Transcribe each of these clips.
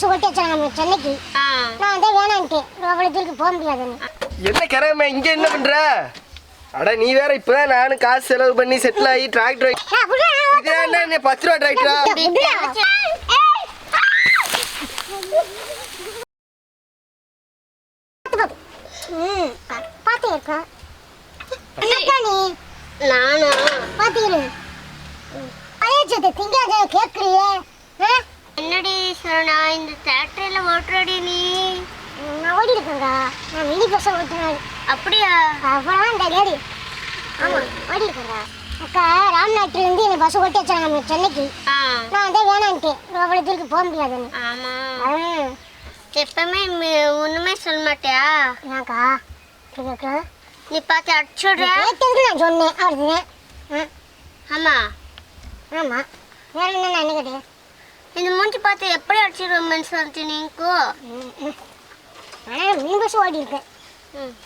Bus ஓட்டி வச்சாங்க சென்னைக்கு. ஆ நான் வந்து வேணான்ட்டேன். அவ்வளோ தூரத்துக்கு போக முடியாதுன்னு. என்ன கிரகமே இங்க என்ன பண்ற? அட நீ வேற இப்பதான் நானும் காசு செலவு பண்ணி செட்டில் ஆகி டிராக்டர் இது என்ன பத்து ரூபா டிராக்டரா நானா பாத்தீரு பழையச்சத்தை சொன்னா இந்த தேட்டரில் ஓட்டுறடி நீ. நான் ஓடி இருக்கேங்க நான் மினி பஸ் ஓட்டுறேன். அப்படியா? அப்புறம் இந்த லேடி ஆமா. ஓடி இருக்கேங்க அக்கா ராம்நாட்டிலேருந்து என்னை பஸ் ஓட்டி வச்சாங்க சென்னைக்கு. நான் வந்து வேணான்ட்டேன் அவ்வளோ தூரத்துக்கு போக முடியாதுன்னு. ஆமா. ஆ, எப்பவுமே மி- ஒண்ணுமே சொல்ல மாட்டியா? ஏன்க்கா நீ பார்த்து அடிச்சுடுற நான் சொன்னேன் அவ்வளோதான் ஆ ஆமா. ஆமாம் வேற என்ன நான் என்ன கேட்டேன்? இந்த மூஞ்சி பார்த்து எப்படி அடிச்சிடுவோம்னு சொல்லிட்டு நீங்கோ? ஆனால் மினி பஸ் ஓடி இருக்கேன்.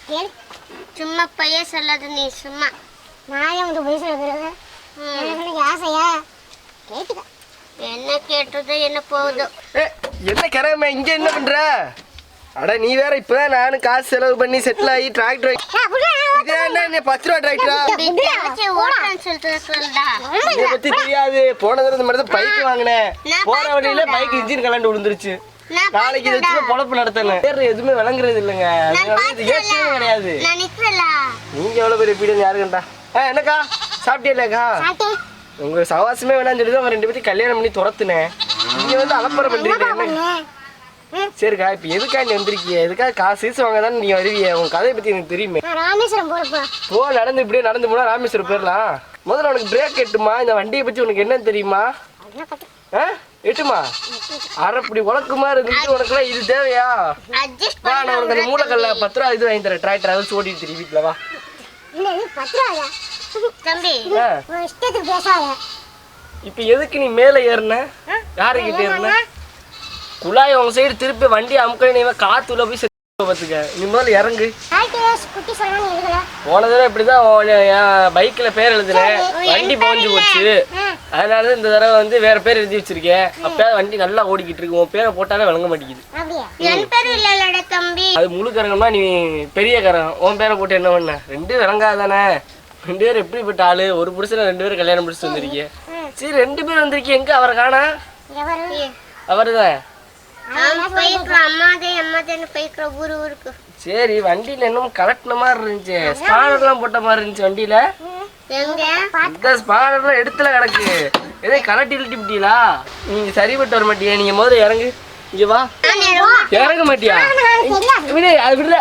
கேளு சும்மா பைய சொல்லாத நீ சும்மா. நான் ஏன் வந்து போய் சொல்லுறது? ம். எனக்கு ஆசையா? கேட்டுக்க. என்ன கேட்டதோ என்ன போகுதோ. என்ன கிரகமே இங்க என்ன பண்ற? அட நீ வேற இப்பதான் நானும் காசு செலவு பண்ணி செட்டில் ஆகி டிராக்டர் என்ன பத்து ரூபா டிராக்டரா இதை பத்தி தெரியாது. போன தடவை இந்த மாதிரி பைக் வாங்கினேன். போற வழியில. பைக் இன்ஜின் கலண்டு விழுந்துருச்சு. நாளைக்கு இதை வச்சு பொழப்பு நடத்தணும். வேற எதுவுமே விளங்குறது இல்லைங்க. அதனால இது ஏற்றவே கிடையாது. நீங்க எவ்வளவு பெரிய பீடன் யாரு கண்டா ஆ என்னக்கா? சாப்பிட்டேன். உங்க சவாசமே வேணாம்னு சொல்லி தான் அவங்க ரெண்டு பேரும் கல்யாணம் பண்ணி துரத்துனேன். நீங்க வந்து அலப்பறம் பண்றீங்க என்ன? சரிக்கா இப்ப எதுக்கா நீ வந்திருக்கீங்க எதுக்காக காசு சீசு வாங்க தானே நீங்க வருவீங்க உங்க கதையை பத்தி எனக்கு தெரியுமே. ராமேஸ்வரம் போறப்பா. போ நடந்து இப்படியே நடந்து போனா ராமேஸ்வரம் போயிடலாம் முதல்ல உனக்கு பிரேக் எட்டுமா? இந்த வண்டியை பத்தி உனக்கு என்னன்னு தெரியுமா? ஆ? எட்டுமா? அரைப்படி உலக்குமா இருந்துட்டு உனக்குலாம் இது தேவையா? வா நான் உனக்கு அந்த மூளைக்கல்ல பத்து ரூபா இது வாங்கி தரேன். டிராக்டர் அதை ஓட்டிட்டு தெரியும் வீட்டில் வா. தம்பி ஆ. உன் இஷ்டத்துக்கு பேசாத. இப்போ எதுக்கு நீ மேலே ஏறின? யாருக்கிட்ட ஏறின? குழாய் உங்க சைடு திருப்பி வண்டி அமுக்க நீ காத்து உள்ள போய் செத்து பார்த்துக்க நீ முதல்ல இறங்கு. போன தடவை இப்படிதான் பைக்கில் பேர் எழுதினேன் வண்டி போஞ்சு போச்சு. அதனால தான் இந்த தடவை வந்து வேற பேர் எழுதி வச்சிருக்கேன். அப்பயாவது வண்டி நல்லா ஓடிக்கிட்டு இருக்கு. உன் பேரை போட்டாலே விளங்க மாட்டேங்குது. அது முழு கரகம்னா நீ பெரிய கரகம் உன் பேரை போட்டு என்ன பண்ண? ரெண்டு விளங்காதானே? ரெண்டு பேரும் எப்படிப்பட்ட ஆளு? ஒரு புருஷனை ரெண்டு பேரும் கல்யாணம் முடிச்சுட்டு வந்திருக்கீங்க சரி ரெண்டு பேரும் வந்திருக்கீங்க. எங்க அவரை காணா எவரு? சரி வண்டியில என்னமோ கலட்டின மாதிரி இருந்துச்சு. ஸ்பானர்லாம் போட்ட மாதிரி இருந்துச்சு வண்டியில. இந்த ஸ்பானர்லாம் எடுத்துல கிடக்கு. எதே கலட்டி இழுட்டி விட்டீங்களா? நீங்க சரிப்பட்டு வர மாட்டியா. நீங்க முதல்ல இறங்கு. இங்க வா. இறங்க மாட்டியா? விடு அது விடுற.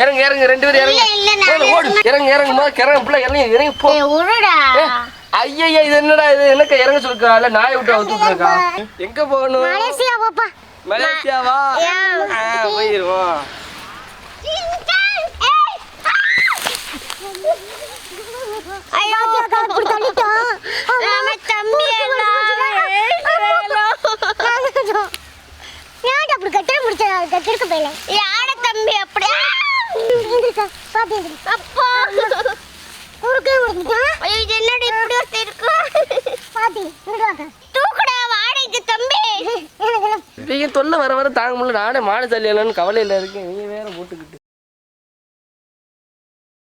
இறங்கு இறங்கு. ரெண்டு பேரும் இறங்கு. இறங்கு இறங்கு பிள்ளை இறங்கி இறங்கி போ. ஏய், விடுடா ஐயா இது என்னடா இது? என்னக்கா இறங்க சொல்லுக்கா இல்ல நாயை விட்டு அவுத்து விட்டுருக்கா? எங்க போகணும்? மலேசியா போப்பா. மலேசியாவா போயிருவோம். கட்டிருக்க போயில? யார தம்பி அப்படி? எந்திரிக்கா பாத்து எந்திரி அப்பா! தொல்லை வர வர தாங்க முடியல. நானே மாடு மாலை தள்ளிடலான்னு கவலையில் இருக்கேன். நீங்க வேற போட்டுக்கிட்டு.